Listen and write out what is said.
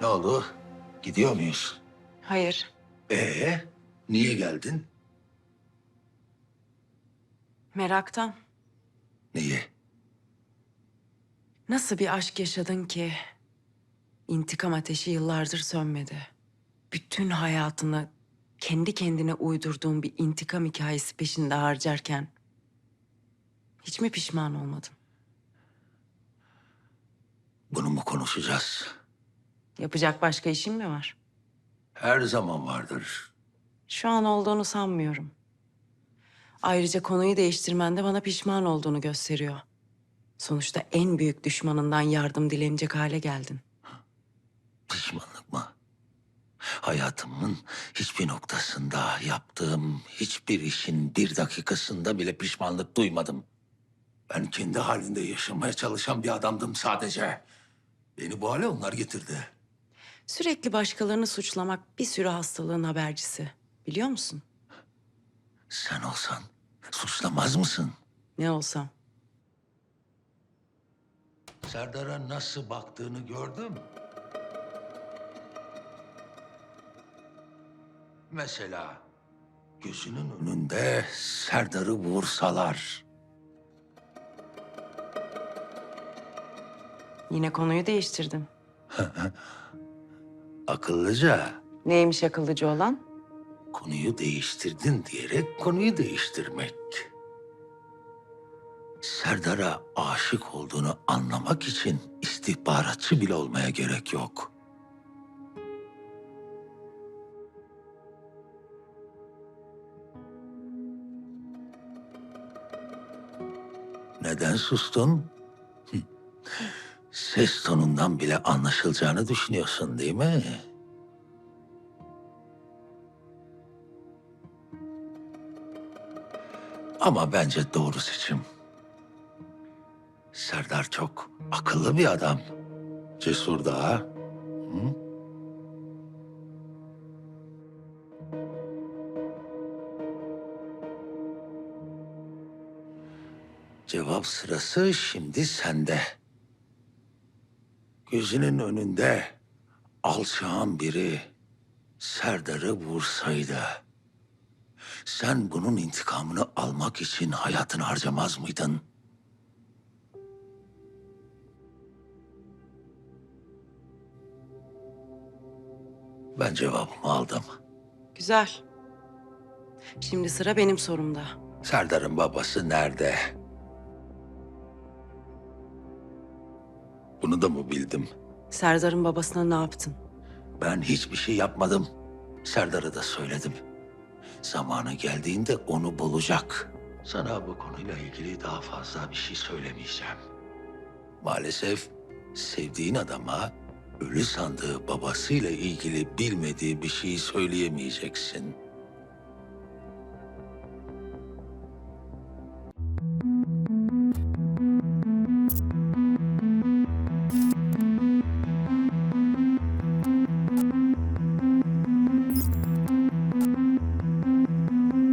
Ne oldu? Gidiyor muyuz? Hayır. Ee, niye geldin? Meraktan. Niye? Nasıl bir aşk yaşadın ki intikam ateşi yıllardır sönmedi. Bütün hayatını kendi kendine uydurduğun bir intikam hikayesi peşinde harcarken hiç mi pişman olmadın? Bunu mu konuşacağız? Yapacak başka işin mi var? Her zaman vardır. Şu an olduğunu sanmıyorum. Ayrıca konuyu değiştirmen de bana pişman olduğunu gösteriyor. Sonuçta en büyük düşmanından yardım dilenecek hale geldin. Pişmanlık mı? Hayatımın hiçbir noktasında yaptığım hiçbir işin bir dakikasında bile pişmanlık duymadım. Ben kendi halinde yaşamaya çalışan bir adamdım sadece. Beni bu hale onlar getirdi. Sürekli başkalarını suçlamak bir sürü hastalığın habercisi. Biliyor musun? Sen olsan suçlamaz mısın? Ne olsam. Serdar'a nasıl baktığını gördüm. Mesela gözünün önünde Serdar'ı vursalar. Yine konuyu değiştirdin. Akıllıca Neymiş akıllıcı olan? konuyu değiştirdin diyerek konuyu değiştirmek. Serdar'a aşık olduğunu anlamak için istihbaratçı bile olmaya gerek yok. Neden sustun? Ses tonundan bile anlaşılacağını düşünüyorsun değil mi? Ama bence doğru seçim. Serdar çok akıllı bir adam. Cesur da. ha? Cevap sırası şimdi sende. Gözünün önünde alçağın biri Serdar'ı vursaydı... Sen bunun intikamını almak için hayatını harcamaz mıydın? Ben cevabımı aldım. Güzel. Şimdi sıra benim sorumda. Serdar'ın babası nerede? Bunu da mı bildim? Serdar'ın babasına ne yaptın? Ben hiçbir şey yapmadım. Serdar'a da söyledim. Zamanı geldiğinde onu bulacak. Sana bu konuyla ilgili daha fazla bir şey söylemeyeceğim. Maalesef sevdiğin adama ölü sandığı babasıyla ilgili bilmediği bir şey söyleyemeyeceksin.